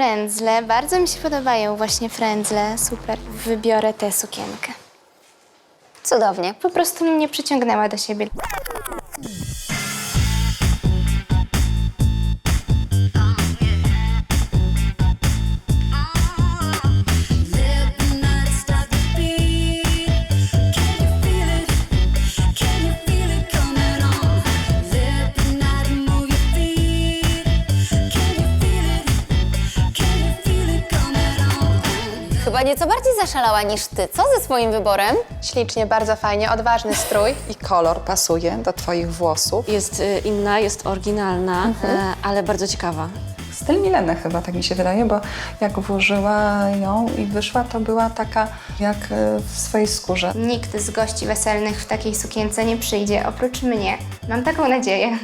frędzle. Bardzo mi się podobają właśnie frędzle. Super. Wybiorę tę sukienkę. Cudownie. Po prostu mnie przyciągnęła do siebie. Chyba nieco bardziej zaszalała niż ty. Co ze swoim wyborem? Ślicznie, bardzo fajnie, odważny strój. I kolor pasuje do Twoich włosów. Jest y, inna, jest oryginalna, e, ale bardzo ciekawa. Styl Mileny chyba, tak mi się wydaje, bo jak włożyła ją i wyszła, to była taka jak e, w swojej skórze. Nikt z gości weselnych w takiej sukience nie przyjdzie, oprócz mnie. Mam taką nadzieję.